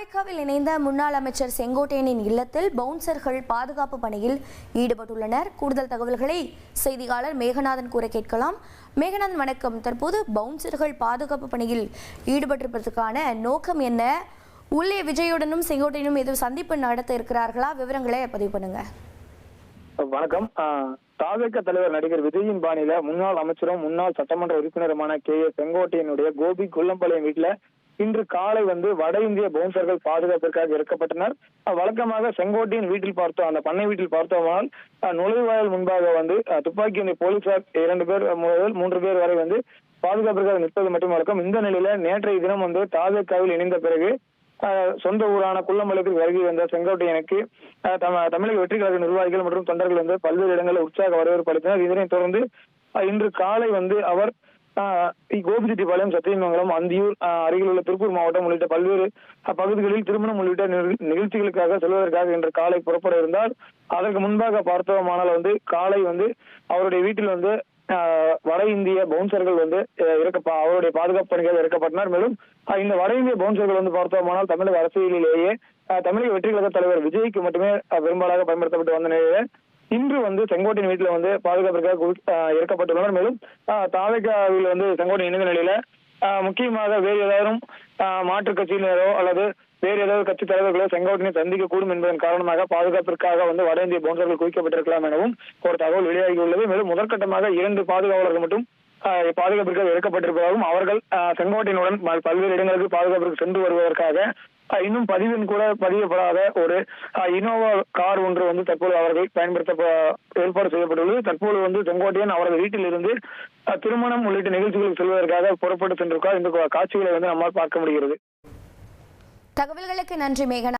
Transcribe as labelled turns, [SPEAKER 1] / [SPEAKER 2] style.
[SPEAKER 1] தாவேக்காவில் இணைந்த முன்னாள் அமைச்சர் செங்கோட்டையனின் இல்லத்தில் பவுன்சர்கள் பாதுகாப்பு பணியில் ஈடுபட்டுள்ளனர். கூடுதல் தகவல்களை செய்தியாளர் மேகநாதன் கூற கேட்கலாம். மேகநாதன் வணக்கம். தற்போது பவுன்சர்கள் பாதுகாப்பு பணியில் ஈடுபட்டிருப்பதற்கான நோக்கம் என்ன? உள்ளே விஜயுடனும் செங்கோட்டையனும் எதுவும் சந்திப்பு நடத்த இருக்கிறார்களா? விவரங்களை பதிவு பண்ணுங்க.
[SPEAKER 2] வணக்கம். தாவேக்க தலைவர் நடிகர் விஜயின் பாணியில முன்னாள் அமைச்சரும் முன்னாள் சட்டமன்ற உறுப்பினருமான கே ஏ செங்கோட்டையனுடைய கோபி குள்ளம்பாளையம் வீட்டுல இன்று காலை வந்து வட இந்திய பவுன்சர்கள் பாதுகாப்பிற்காக இறக்கப்பட்டனர். வழக்கமாக செங்கோட்டையின் வீட்டில் பார்த்தோம். அந்த பண்ணை வீட்டில் பார்த்தோமானால் அஹ் நுழைவாயில் முன்பாக வந்து துப்பாக்கி ஏந்திய போலீசார் இரண்டு பேர் முதல் மூன்று பேர் வரை வந்து பாதுகாப்பிற்காக நிற்பது மட்டும் வழக்கம். இந்த நிலையில நேற்றைய தினம் வந்து தாவேக்காவில் இணைந்த பிறகு சொந்த ஊரான குள்ளம்பலத்தில் வருகை வந்த செங்கோட்டையனுக்கு தமிழக வெற்றி கழக நிர்வாகிகள் மற்றும் தொண்டர்கள் வந்து பல்வேறு இடங்களில் உற்சாக வரவேற்பு அளித்தனர். இதனைத் தொடர்ந்து இன்று காலை வந்து அவர் கோபிச்செட்டிப்பாளையம் சத்தியமங்கலம் அந்தியூர் அருகில் உள்ள திருப்பூர் மாவட்டம் உள்ளிட்ட பல்வேறு பகுதிகளில் திருமணம் உள்ளிட்ட நிகழ்ச்சிகளுக்காக செல்வதற்காக இன்று காலை புறப்பட இருந்தால் அதற்கு முன்பாக பார்த்தோமானால் வந்து காலை வந்து அவருடைய வீட்டில் வந்து ஆஹ் வட இந்திய பவுன்சர்கள் வந்து இறக்க அவருடைய பாதுகாப்பு பணிகள் இறக்கப்பட்டனர் மேலும் இந்த வட இந்திய பவுன்சர்கள் வந்து பார்த்தோமானால் தமிழக அரசியலிலேயே தமிழக வெற்றி கழக தலைவர் விஜய்க்கு மட்டுமே பெரும்பாலாக பயன்படுத்தப்பட்டு வந்த நிலையில இன்று வந்து செங்கோட்டையின் வீட்டில் வந்து பாதுகாப்பிற்காக குவி- இறக்கப்பட்டுள்ளனர். மேலும் அஹ் தாவேக்காவில் வந்து செங்கோட்டையின் இணைந்த நிலையில முக்கியமாக வேறு ஏதாவது மாற்றுக் கட்சியினரோ அல்லது வேறு ஏதாவது கட்சி தலைவர்களோ செங்கோட்டையை சந்திக்க கூடும் என்பதன் காரணமாக பாதுகாப்பிற்காக வந்து வட இந்திய பவுன்சர்கள் குவிக்கப்பட்டிருக்கலாம் எனவும் ஒரு தகவல் வெளியாகியுள்ளது மேலும் முதற்கட்டமாக இரண்டு பாதுகாவலர்கள் மட்டும் பாதுகாப்பிற்கு பாதுகாப்பிற்காக இறக்கப்பட்டிருப்பதாகவும் அவர்கள் செங்கோட்டையினுடன் பல்வேறு இடங்களுக்கு பாதுகாப்பிற்கு சென்று வருவதற்காக இன்னும் பதிவின் கூட பதியப்படாத ஒரு இனோவா கார் ஒன்று வந்து தற்போது அவர்கள் பயன்படுத்த ஏற்பாடு செய்யப்பட்டுள்ளது. தற்போது வந்து செங்கோட்டையன் அவரது வீட்டில் இருந்து திருமணம் உள்ளிட்ட நிகழ்ச்சிகளுக்கு செல்வதற்காக புறப்பட்டு சென்றிருக்கார் இந்த காட்சிகளை வந்து நம்மால் பார்க்க முடிகிறது.
[SPEAKER 1] தகவல்களுக்கு நன்றி மேகனா.